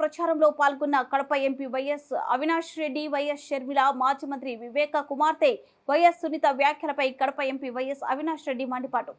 ప్రచారంలో పాల్గొన్న Kadapa MP YS Avinash Reddy YS Sharmila మాజీ మంత్రి వివేక కుమార్తె వైఎస్ సునీత వ్యాఖ్యలపై కడప ఎంపీ వైఎస్ అవినాష్ రెడ్డి మండిపాటు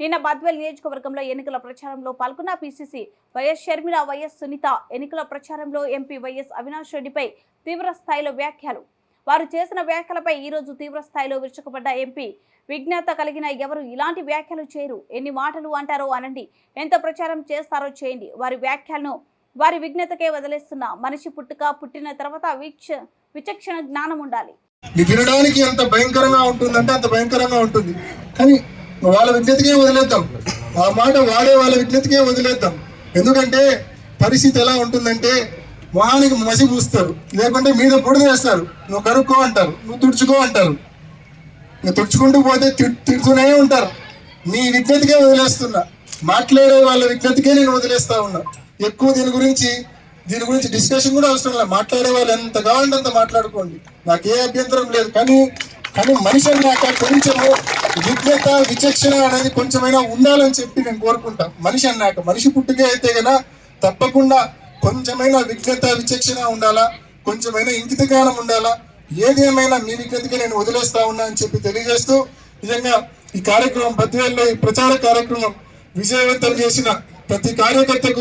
నిన్న బద్వేల్ నియోజకవర్గంలో ఎన్నికల ప్రచారంలో పాల్గొన్న PCC YS Sharmila YS Sunitha ఎన్నికల ప్రచారంలో ఎంపీ వైఎస్ అవినాష్ రెడ్డిపై తీవ్ర స్థాయిలో వ్యాఖ్యలు. వారు చేసిన వ్యాఖ్యలపై ఈరోజు తీవ్ర స్థాయిలో విరుచుకుపడ్డ ఎంపీ విజ్ఞత కలిగిన ఎవరు ఇలాంటి వ్యాఖ్యలు చేయరు ఎన్ని మాటలు అంటారో అనండి. ఎంత ప్రచారం చేస్తారో చేయండి. వారి వ్యాఖ్యలను వారి విఘ్నతకే వదిలేస్తున్న మనిషి పుట్టుక పుట్టిన తర్వాత వీక్ష విచక్షణ జ్ఞానం ఉండాలి. ఇది వినడానికి ఎంత భయంకరంగా ఉంటుందంటే అంత భయంకరంగా ఉంటుంది. కానీ వాళ్ళ విజ్ఞతకే వదిలేద్దాం. ఆ మాట వాడే వాళ్ళ విజ్ఞతకే వదిలేద్దాం. ఎందుకంటే పరిస్థితి ఎలా ఉంటుందంటే మొహానికి మసి పూస్తారు. లేకుంటే మీద పొడి వేస్తారు. నువ్వు కరుక్కో అంటారు. నువ్వు తుడుచుకో అంటారు. నువ్వు తుడుచుకుంటూ పోతే తిడుతూనే ఉంటారు. నీ విజ్ఞతకే వదిలేస్తున్నా. మాట్లాడే వాళ్ళ విజ్ఞతకే నేను వదిలేస్తా ఉన్నా. ఎక్కువ దీని గురించి దీని గురించి డిస్కషన్ కూడా అవసరం లేదు. మాట్లాడే వాళ్ళు ఎంత కావాలంటే అంత మాట్లాడుకోండి. నాకు ఏ అభ్యంతరం లేదు. కానీ కానీ మనిషి అన్నాక కొంచెము విజ్ఞత విచక్షణ అనేది కొంచెమైనా ఉండాలని చెప్పి నేను కోరుకుంటా. మనిషి అన్నాక మనిషి పుట్టుకే అయితే గన తప్పకుండా కొంచెమైనా విజ్ఞత విచక్షణ ఉండాలా? కొంచెమైనా ఇంకిత జ్ఞానం ఉండాలా? ఏది ఏమైనా మీ విజ్ఞతకే నేను వదిలేస్తా ఉన్నా అని చెప్పి తెలియజేస్తూ నిజంగా ఈ కార్యక్రమం బద్వేల్లో ఈ ప్రచార కార్యక్రమం విజయవంతం చేసిన ప్రతి కార్యకర్తకు